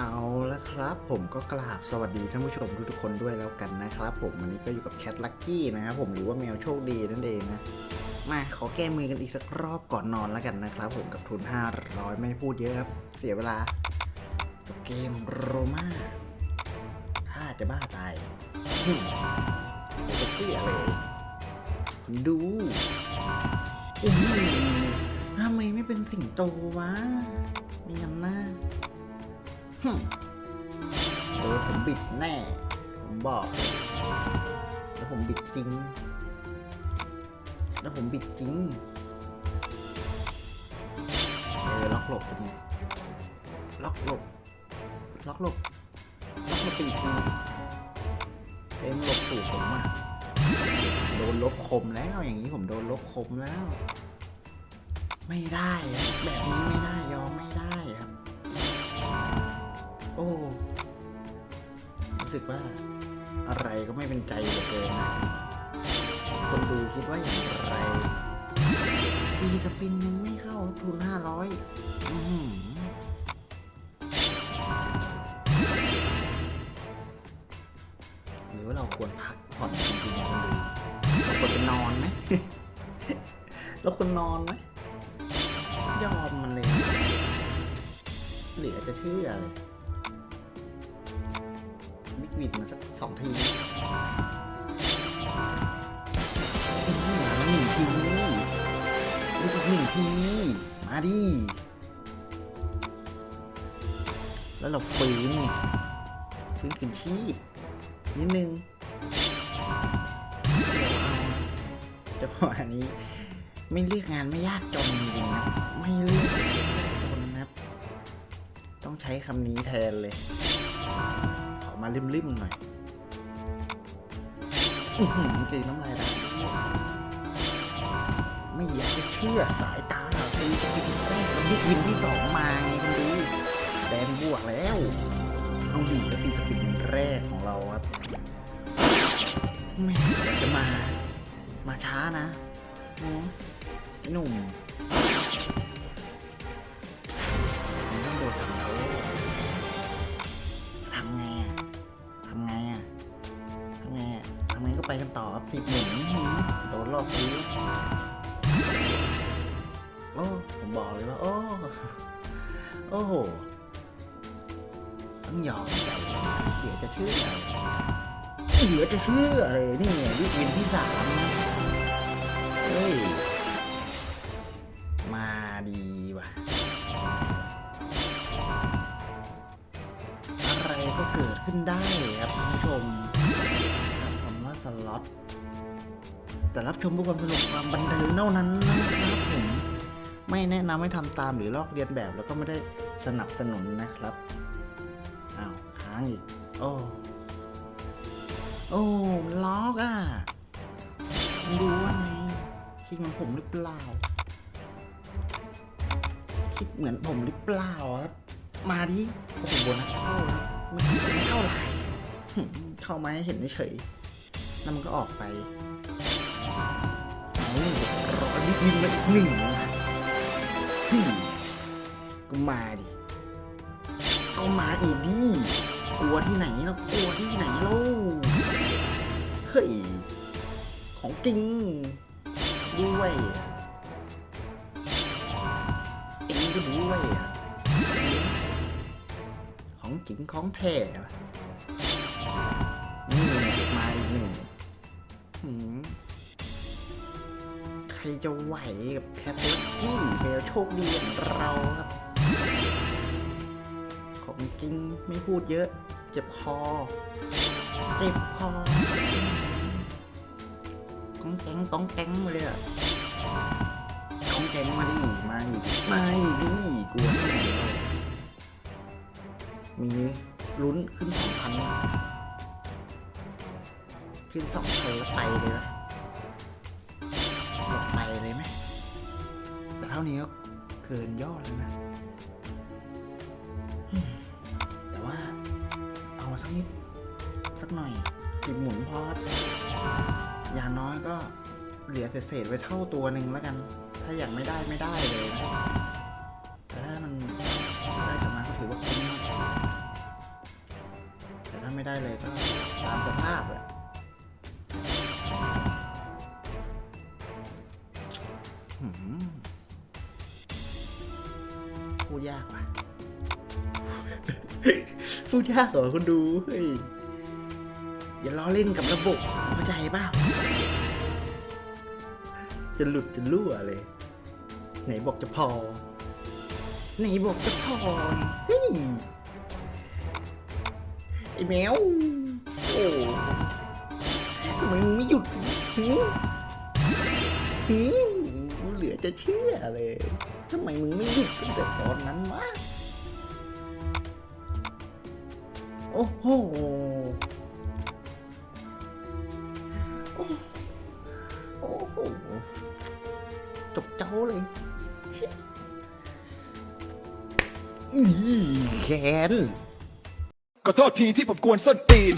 เอาละครับ ผมก็กราบสวัสดีท่านผู้ชมทุกๆคนด้วยแล้วกันนะครับ ผมวันนี้ก็อยู่กับแคทลักกี้นะครับผมหรือว่าแมวโชคดีนั่นเองนะมาขอแก้มือกันอีกสักรอบก่อนนอนแล้วกันนะครับ ผมกับทุน 500 ไม่พูดเยอะครับ เสียเวลากับเกมโรมาถ้าจะบ้าตายจะเสียเลยดูทำไมไม่เป็นสิงโตวะไม่งั้นนะ โดนผมบิดแน่ ผมบอก แล้วผมบิดจริง แล้วผมบิดจริง เออล็อกหลบไปนี่ล็อกหลบ ล็อกหลบ ล็อกหลบไปอีทีเอ็มหลบถูกผมอะโดนลบคมแล้วอย่างนี้ผมโดนลบคมแล้ว ไม่ได้แบบนี้ไม่ได้ยอมไม่ได้ รู้สึกว่าอะไรก็ไม่เป็นใจเหลือเกินะคนดูคิดว่าอย่างไรตีสปินยังไม่เข้าทุนห้าร้อยหรือว่าเราควรพักผ่อนจริงๆคนดูเราควรจะนอนไหมเราควรนอนไหมยอมมันเลย เหลือจะเชื่อเลย วิกวิดมาสักสองทีอื้อหือมาหนึ่งทีลูกอีกหนึ่งที มาดิ แล้วเราฟื้นฟื้นคืนชีพ นิดนึงเดี๋ยวเอาจังหวะนี้ ไม่เลือกงานไม่ยากจนจริงนะ ไม่เลือกงานไม่ยกจนนะต้องใช้คำนี้แทนเลย มาริมๆหน่อยตีน้ำลายไหลไม่อยากจะเชื่อสายตาตีกินแรกแล้วบิ๊กวินที่สองมาไงคุณดูแดงบวกแล้วเอาดีแล้วตีสปินแรกของเราครับไม่อยากจะมา มาช้านะโอ้ไอ้หนุ่ม ไปกันต่อครับสิบหนหืมโดนรอบซื้โอ้ผมบอกเลยว่า โอ้ โอ้โหต้องยอมเดี๋ยวจะเชื่อเหลือจะเชื่อเลยนี่ไงวิกวินที่สามเฮ้ย มาดีว่ะ อะไรก็เกิดขึ้นได้ครับท่านผู้ชม สล็อตแต่รับชมเพื่อความสนุกความบันเทิงเท่านั้นนะครับผมไม่แนะนำให้ทำตามหรือลอกเรียนแบบแล้วก็ไม่ได้สนับสนุนนะครับอ้าวค้างอีก โอ้โอ้ล็อกอะดูว่าไงคิดเหมือนผมหรือเปล่า คิดเหมือนผมหรือเปล่าครับมาที่โอ้โหโบนัสเข้าไม่เข้าไหลายเข้ามาให้เห็นเฉย แล้วมันก็ออกไปอาร้อยนิดนึงมาหนึ่งนะหึก็มาดิ ก็มาอีกดิ กลัวที่ไหนเรากลัวที่ไหนเราเฮ้ย ของจริงด้วยเองก็ด้วยอะของจริงของแท้ ใครจะไหวกับแคทลักกี้เบลโชคดีอย่างเราครับ ของจริงไม่พูดเยอะ เจ็บคอ เจ็บคอก้องแกงก้องแกงมาเลยอะก้องแกงมาดิมาดิมาดิกลัวที่ไหนเรามีลุ้นขึ้นสองพัน ขึ้นสองพันแล้วไปเลยนะบอกไปเลยไหมแต่เท่านี้ก็เกินยอดแล้วนะ แต่ว่าเอาสักนิด สักหน่อยสิบหมุนพอครับอย่างน้อยก็เหลือเศษๆไว้เท่าตัวหนึ่งแล้วกัน ถ้าอย่างไม่ได้ไม่ได้เลยนะแต่ถ้ามันได้กลับมาก็ถือว่าคุ้มมากได้เลยก็ตามสภาพแหละ ดยากว่ะ พูดยากเหรอคุณดู เฮ้ย อย่าล้อเล่นกับระบบเข้าใจเปล่าจะหลุดจะรั่วเลย ไหนบอกจะพอ ไหนบอกจะพอเฮ้ยไอ้แมว โอ้ทำไมมึงไม่หยุดหืมหืมเหลือ จะเชื่อเลยทำไมมึงไม่หยุดตั้งแต่ตอนนั้นวะโอ้โหโอ้โหจบเจ้าเลยนี่แขนขอโทษทีที่ผมกวนส้นตีน